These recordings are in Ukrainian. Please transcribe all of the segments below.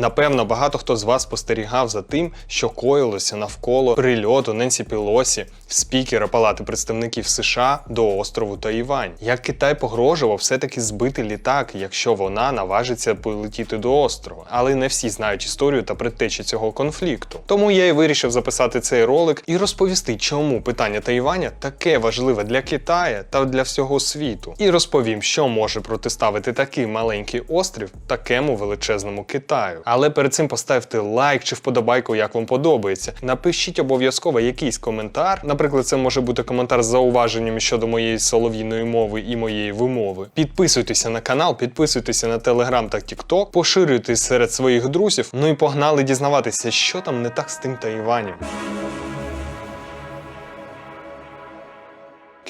Напевно, багато хто з вас спостерігав за тим, що коїлося навколо прильоту Ненсі Пілосі, спікера Палати представників США до острову Таївань. Як Китай погрожував все-таки збити літак, якщо вона наважиться полетіти до острова. Але не всі знають історію та предтечі цього конфлікту. Тому я і вирішив записати цей ролик і розповісти, чому питання Таїваня таке важливе для Китая та для всього світу. І розповім, що може протиставити такий маленький острів такому величезному Китаю. Але перед цим поставте лайк чи вподобайку, як вам подобається. Напишіть обов'язково якийсь коментар. Наприклад, це може бути коментар з зауваженнями щодо моєї солов'їної мови і моєї вимови. Підписуйтеся на канал, підписуйтеся на телеграм та тікток, поширюйтесь серед своїх друзів. Ну і погнали дізнаватися, що там не так з тим Таїванем.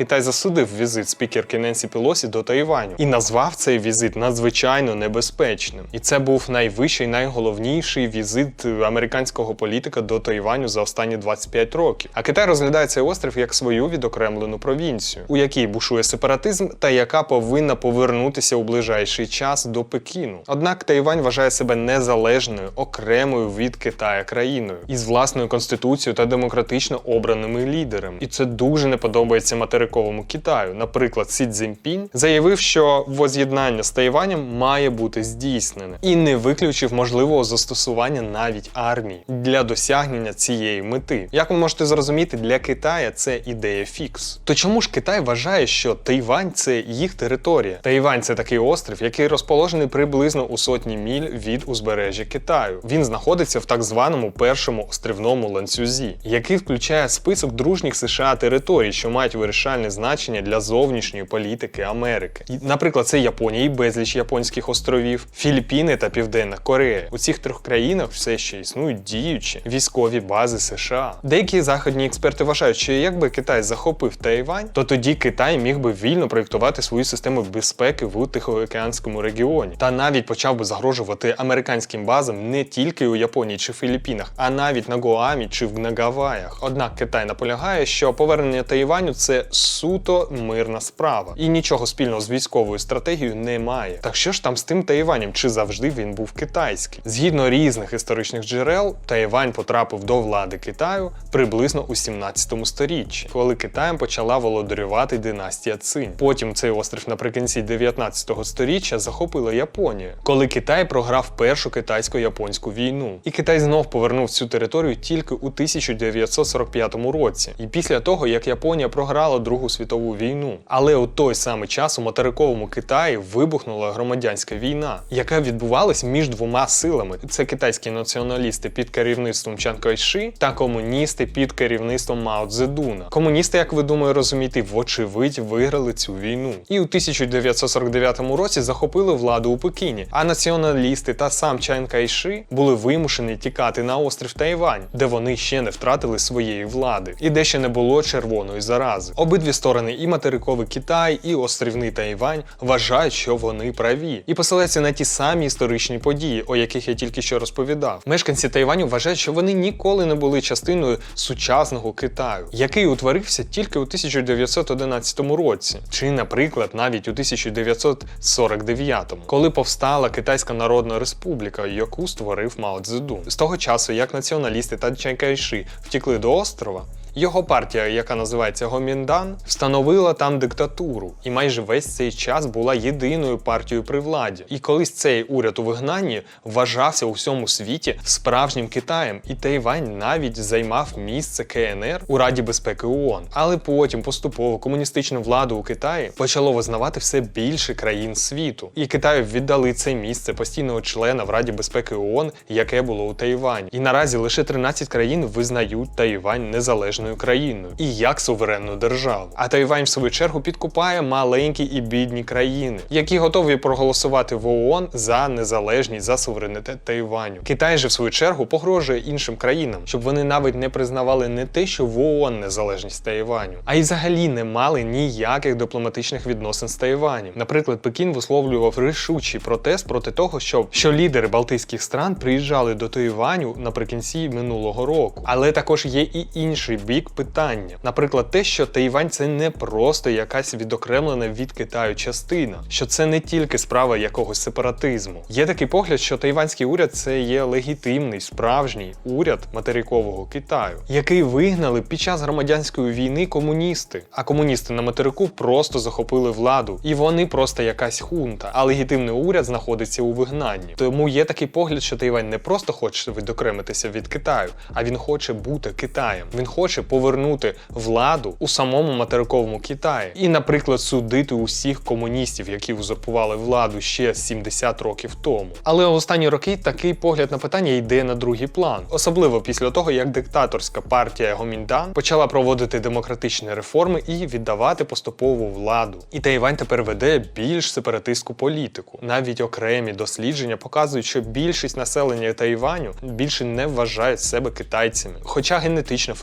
Китай засудив візит спікерки Ненсі Пелосі до Таїваню і назвав цей візит надзвичайно небезпечним. І це був найвищий, найголовніший візит американського політика до Таїваню за останні 25 років. А Китай розглядає цей острів як свою відокремлену провінцію, у якій бушує сепаратизм та яка повинна повернутися у ближайший час до Пекіну. Однак Тайвань вважає себе незалежною, окремою від Китая країною із власною конституцією та демократично обраними лідерами. І це дуже не подобається материковому Китаю. Наприклад, Сі Цзіньпінь заявив, що воз'єднання з Тайванем має бути здійснене і не виключив можливого застосування навіть армії для досягнення цієї мети. Як ви можете зрозуміти, для Китая це ідея фікс. То чому ж Китай вважає, що Тайвань це їх територія? Тайвань це такий острів, який розположений приблизно у сотні міль від узбережжя Китаю. Він знаходиться в так званому першому острівному ланцюзі, який включає список дружніх США територій, що мають вирішальне значення для зовнішньої політики Америки. Наприклад, це Японія і безліч японських островів, Філіппіни та Південна Корея. У цих трьох країнах все ще існують діючі військові бази США. Деякі західні експерти вважають, що якби Китай захопив Тайвань, то тоді Китай міг би вільно проєктувати свою систему безпеки в Тихоокеанському регіоні та навіть почав би загрожувати американським базам не тільки у Японії чи Філіппінах, а навіть на Гуамі чи в на Гаваях. Однак Китай наполягає, що повернення Тайваню це суто мирна справа, і нічого спільного з військовою стратегією немає. Так що ж там з тим Тайванем? Чи завжди він був китайський? Згідно різних історичних джерел, Тайвань потрапив до влади Китаю приблизно у 17 сторіччі, коли Китаєм почала володарювати династія Цинь. Потім цей острів наприкінці 19 сторіччя захопила Японія, коли Китай програв першу китайсько-японську війну. І Китай знов повернув цю територію тільки у 1945 році, і після того як Японія програла Другу світову війну. Але у той самий час у материковому Китаї вибухнула громадянська війна, яка відбувалась між двома силами: це китайські націоналісти під керівництвом Чан Кайши та комуністи під керівництвом Мао Цзедуна. Комуністи, як ви думаю, розумієте, вочевидь виграли цю війну. І у 1949 році захопили владу у Пекіні. А націоналісти та сам Чан Кайши були вимушені тікати на острів Тайвань, де вони ще не втратили своєї влади, і де ще не було червоної зарази. Обидві сторони, і материковий Китай, і острівний Тайвань, вважають, що вони праві, і посилаються на ті самі історичні події, о яких я тільки що розповідав. Мешканці Тайваню вважають, що вони ніколи не були частиною сучасного Китаю, який утворився тільки у 1911 році, чи, наприклад, навіть у 1949, коли повстала Китайська Народна Республіка, яку створив Мао Цзедун. З того часу, як націоналісти та Чан Кайши втікли до острова. Його партія, яка називається Гоміндан, встановила там диктатуру, і майже весь цей час була єдиною партією при владі. І колись цей уряд у вигнанні вважався у всьому світі справжнім Китаєм, і Тайвань навіть займав місце КНР у Раді безпеки ООН. Але потім поступово комуністичну владу у Китаї почало визнавати все більше країн світу, і Китаю віддали це місце постійного члена в Раді безпеки ООН, яке було у Тайвані. І наразі лише 13 країн визнають Тайвань незалежною країною і як суверенну державу. А Тайвань, в свою чергу, підкупає маленькі і бідні країни, які готові проголосувати в ООН за незалежність за суверенітет Тайваню. Китай же, в свою чергу, погрожує іншим країнам, щоб вони навіть не признавали не те, що в ООН незалежність Тайваню, а й взагалі не мали ніяких дипломатичних відносин з Тайванем. Наприклад, Пекін висловлював рішучий протест проти того, що, що лідери Балтійських стран приїжджали до Тайваню наприкінці минулого року. Але також є і інший бік питання. Наприклад, те, що Тайвань це не просто якась відокремлена від Китаю частина, що це не тільки справа якогось сепаратизму. Є такий погляд, що тайванський уряд це є легітимний справжній уряд материкового Китаю, який вигнали під час громадянської війни комуністи. А комуністи на материку просто захопили владу, і вони просто якась хунта. А легітимний уряд знаходиться у вигнанні. Тому є такий погляд, що Тайвань не просто хоче відокремитися від Китаю, а він хоче бути Китаєм. Він хоче повернути владу у самому материковому Китаї і, наприклад, судити усіх комуністів, які узурпували владу ще 70 років тому. Але в останні роки такий погляд на питання йде на другий план, особливо після того, як диктаторська партія Гоміндан почала проводити демократичні реформи і віддавати поступову владу. І Тайвань тепер веде більш сепаратистську політику. Навіть окремі дослідження показують, що більшість населення Тайваню більше не вважають себе китайцями. Хоча генетично,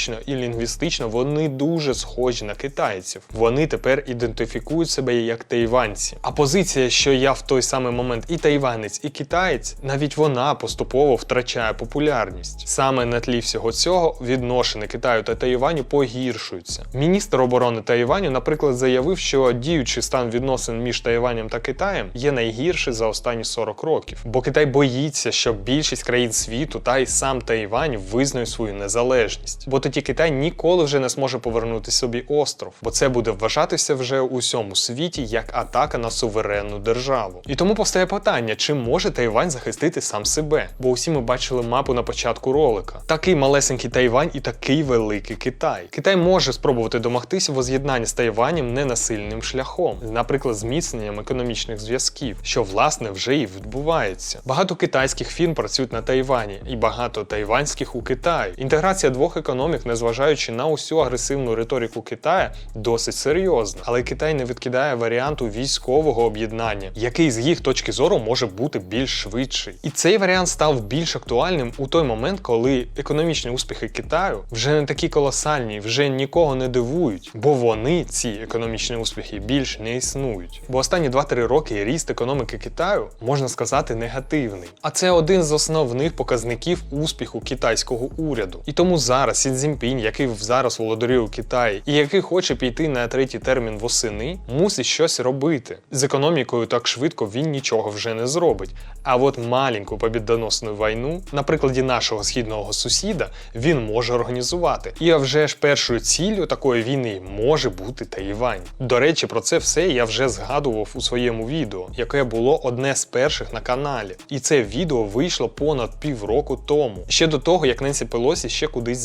фенотипично і лінгвістично вони дуже схожі на китайців. Вони тепер ідентифікують себе як тайванці. А позиція, що я в той самий момент і тайванець, і китаєць, навіть вона поступово втрачає популярність. Саме на тлі всього цього відношення Китаю та Тайваню погіршуються. Міністр оборони Тайваню, наприклад, заявив, що діючий стан відносин між Тайванем та Китаєм є найгірший за останні 40 років, бо Китай боїться, що більшість країн світу та й сам Тайвань визнають свою незалежність. Бо тоді Китай ніколи вже не зможе повернути собі остров, бо це буде вважатися вже у всьому світі як атака на суверенну державу. І тому постає питання, чи може Тайвань захистити сам себе? Бо усі ми бачили мапу на початку ролика. Такий малесенький Тайвань і такий великий Китай. Китай може спробувати домогтися воз'єднання з Тайванем ненасильним шляхом, наприклад, зміцненням економічних зв'язків, що власне вже і відбувається. Багато китайських фірм працюють на Тайвані, і багато тайванських у Китаї. Інтеграція двох економік, незважаючи на усю агресивну риторику Китая, досить серйозна. Але Китай не відкидає варіанту військового об'єднання, який з їх точки зору може бути більш швидший. І цей варіант став більш актуальним у той момент, коли економічні успіхи Китаю вже не такі колосальні, вже нікого не дивують, бо вони, ці економічні успіхи, більш не існують. Бо останні 2-3 роки ріст економіки Китаю можна сказати негативний. А це один з основних показників успіху китайського уряду. І тому зараз Сі Цзіньпінь, який зараз володарює у Китаї, і який хоче піти на третій термін восени, мусить щось робити. З економікою так швидко він нічого вже не зробить. А от маленьку побідоносну війну, на прикладі нашого східного сусіда, він може організувати. І а вже ж першою ціллю такої війни може бути Тайвань. До речі, про це все я вже згадував у своєму відео, яке було одне з перших на каналі. І це відео вийшло понад півроку тому, ще до того, як Ненсі Пелосі ще кудись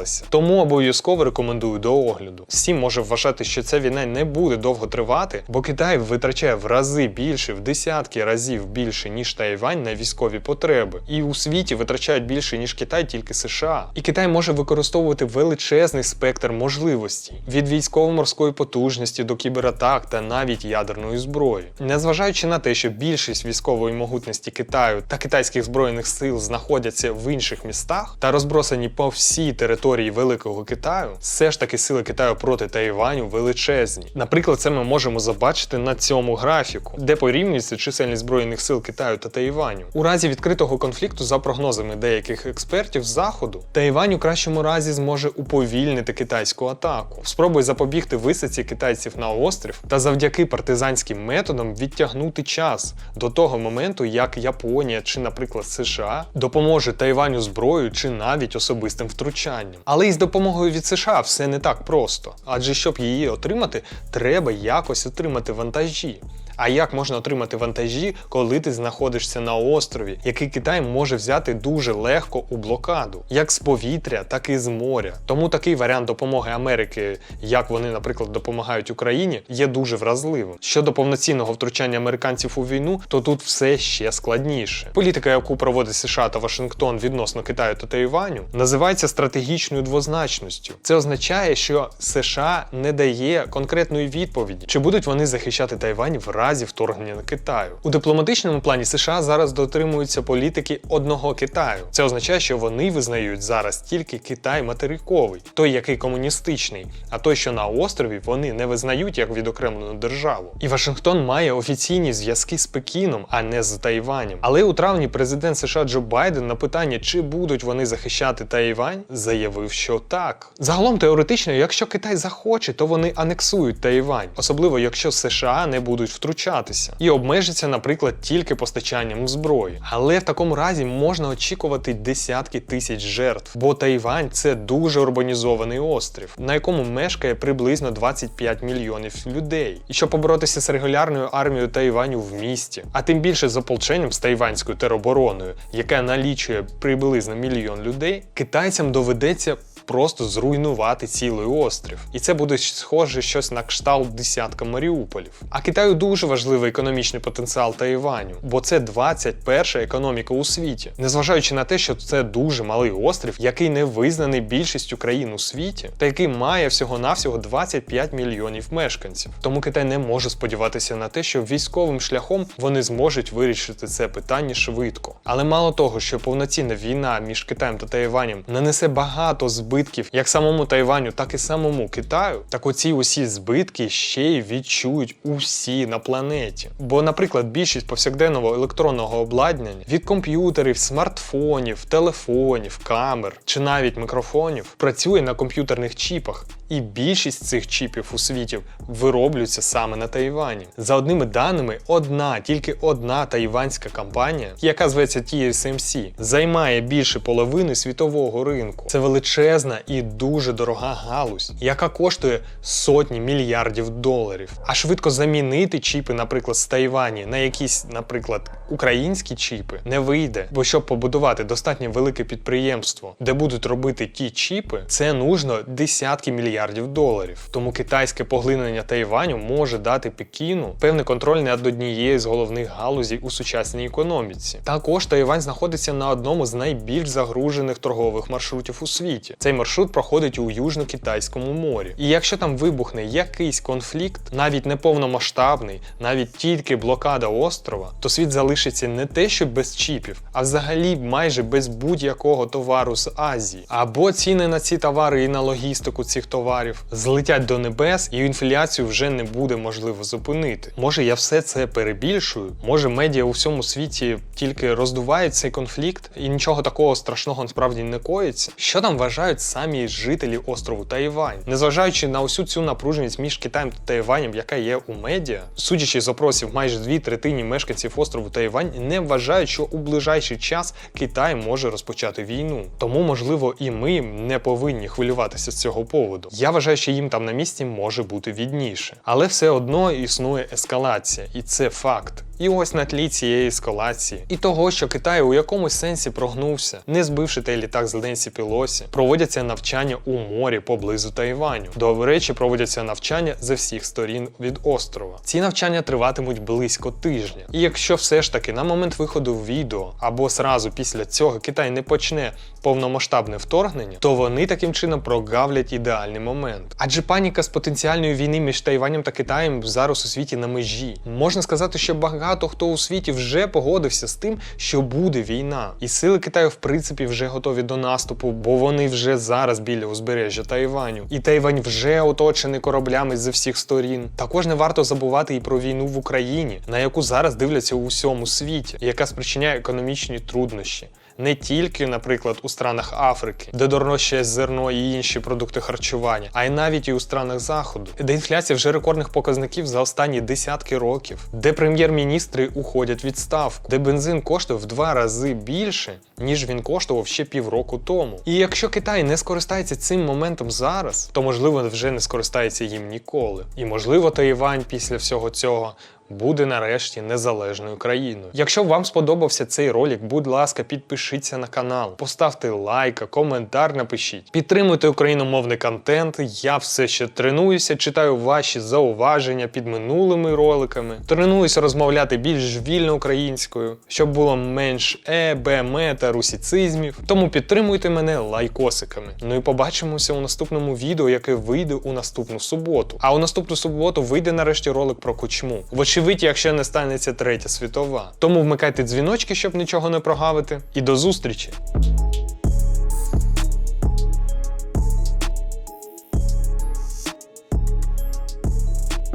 збиралася. Тому обов'язково рекомендую до огляду. Всім може вважати, що ця війна не буде довго тривати, бо Китай витрачає в рази більше, в десятки разів більше, ніж Тайвань на військові потреби. І у світі витрачають більше, ніж Китай, тільки США. І Китай може використовувати величезний спектр можливостей від військово-морської потужності до кібератак та навіть ядерної зброї. Незважаючи на те, що більшість військової могутності Китаю та китайських збройних сил знаходяться в інших містах та розбросані по всій території Великого Китаю, все ж таки сили Китаю проти Тайваню величезні. Наприклад, це ми можемо забачити на цьому графіку, де порівнюється чисельність збройних сил Китаю та Тайваню. У разі відкритого конфлікту, за прогнозами деяких експертів заходу, Тайвань у кращому разі зможе уповільнити китайську атаку, спробує запобігти висадці китайців на острів та завдяки партизанським методам відтягнути час до того моменту, як Японія чи, наприклад, США допоможе Тайваню зброєю чи навіть особистим втручанням. Але із допомогою від США все не так просто, адже щоб її отримати, треба якось отримати вантажі. А як можна отримати вантажі, коли ти знаходишся на острові, який Китай може взяти дуже легко у блокаду, як з повітря, так і з моря. Тому такий варіант допомоги Америки, як вони, наприклад, допомагають Україні, є дуже вразливим. Щодо повноцінного втручання американців у війну, то тут все ще складніше. Політика, яку проводить США та Вашингтон відносно Китаю та Тайваню, називається стратегічною двозначністю. Це означає, що США не дає конкретної відповіді, чи будуть вони захищати Тайвань в разі разі вторгнення Китаю. У дипломатичному плані США зараз дотримуються політики одного Китаю. Це означає, що вони визнають зараз тільки Китай материковий, той, який комуністичний, а той, що на острові, вони не визнають як відокремлену державу. І Вашингтон має офіційні зв'язки з Пекіном, а не з Тайванем. Але у травні президент США Джо Байден на питання, чи будуть вони захищати Тайвань, заявив, що так. Загалом теоретично, якщо Китай захоче, то вони анексують Тайвань, особливо якщо США не будуть втручатися і обмежаться, наприклад, тільки постачанням зброї. Але в такому разі можна очікувати десятки тисяч жертв, бо Тайвань це дуже урбанізований острів, на якому мешкає приблизно 25 мільйонів людей. І щоб поборотися з регулярною армією Тайваню в місті, а тим більше з ополченням з тайванською теробороною, яка налічує приблизно мільйон людей, китайцям доведеться просто зруйнувати цілий острів. І це буде схоже щось на кшталт десятка Маріуполів. А Китаю дуже важливий економічний потенціал Тайваню, бо це 21 економіка у світі. Незважаючи на те, що це дуже малий острів, який не визнаний більшістю країн у світі, та який має всього-навсього 25 мільйонів мешканців. Тому Китай не може сподіватися на те, що військовим шляхом вони зможуть вирішити це питання швидко. Але мало того, що повноцінна війна між Китаєм та Тайванем нанесе багато збитків як самому Тайваню, так і самому Китаю, так оці усі збитки ще й відчують усі на планеті. Бо, наприклад, більшість повсякденного електронного обладнання від комп'ютерів, смартфонів, телефонів, камер чи навіть мікрофонів працює на комп'ютерних чіпах. І більшість цих чіпів у світі вироблюються саме на Тайвані. За одними даними, одна, тільки одна тайванська компанія, яка зветься TSMC, займає більше половини світового ринку. Це величезна і дуже дорога галузь, яка коштує сотні мільярдів доларів. А швидко замінити чіпи, наприклад, з Тайвані на якісь, наприклад, українські чіпи не вийде. Бо щоб побудувати достатньо велике підприємство, де будуть робити ті чіпи, це нужно десятки мільярдів доларів. Тому китайське поглинення Тайваню може дати Пекіну певний контроль над однією з головних галузей у сучасній економіці. Також Тайвань знаходиться на одному з найбільш загружених торгових маршрутів у світі. Цей маршрут проходить у Южно-Китайському морі. І якщо там вибухне якийсь конфлікт, навіть не повномасштабний, навіть тільки блокада острова, то світ залишиться не те, що без чіпів, а взагалі майже без будь-якого товару з Азії. Або ціни на ці товари і на логістику цих товарів злетять до небес, і інфляцію вже не буде можливо зупинити. Може, я все це перебільшую? Може, медіа у всьому світі тільки роздувають цей конфлікт, і нічого такого страшного насправді не коїться? Що там вважають самі жителі острову Тайвань, незважаючи на усю цю напруженість між Китаєм та Тайванем, яка є у медіа, судячи з опросів, майже дві третині мешканців острову Тайвань не вважають, що у ближайший час Китай може розпочати війну. Тому, можливо, і ми не повинні хвилюватися з цього поводу. Я вважаю, що їм там на місці може бути відніше, але все одно існує ескалація, і це факт. І ось на тлі цієї ескалації і того, що Китай у якомусь сенсі прогнувся, не збивши той літак з Ленсі Пілосі, проводяться навчання у морі поблизу Тайваню. До речі, проводяться навчання з всіх сторін від острова. Ці навчання триватимуть близько тижня. І якщо все ж таки на момент виходу відео або сразу після цього Китай не почне повномасштабне вторгнення, то вони таким чином прогавлять ідеальний момент. Адже паніка з потенціальної війни між Тайванем та Китаєм зараз у світі на межі. Можна сказати, що багато хто у світі вже погодився з тим, що буде війна, і сили Китаю в принципі вже готові до наступу, бо вони вже зараз біля узбережжя Тайваню. І Тайвань вже оточений кораблями з всіх сторін. Також не варто забувати і про війну в Україні, на яку зараз дивляться у всьому світі, яка спричиняє економічні труднощі. Не тільки, наприклад, у странах Африки, де дорожчає зерно і інші продукти харчування, а й навіть і у странах Заходу, де інфляція вже рекордних показників за останні десятки років, де прем'єр-міністри уходять відставку, де бензин коштує в два рази більше, ніж він коштував ще півроку тому. І якщо Китай не скористається цим моментом зараз, то можливо вже не скористається їм ніколи. І можливо, Тайвань після всього цього буде нарешті незалежною країною. Якщо вам сподобався цей ролик, будь ласка, підпишіться на канал, поставте лайк, коментар напишіть. Підтримуйте україномовний контент. Я все ще тренуюся, читаю ваші зауваження під минулими роликами. Тренуюся розмовляти більш вільно українською, щоб було менш е, б, ме та русіцизмів. Тому підтримуйте мене лайкосиками. Ну і побачимося у наступному відео, яке вийде у наступну суботу. А у наступну суботу вийде нарешті ролик про кучму. Вочевидь, Вочевидь, якщо не станеться третя світова. Тому вмикайте дзвіночки, щоб нічого не прогавити. І до зустрічі!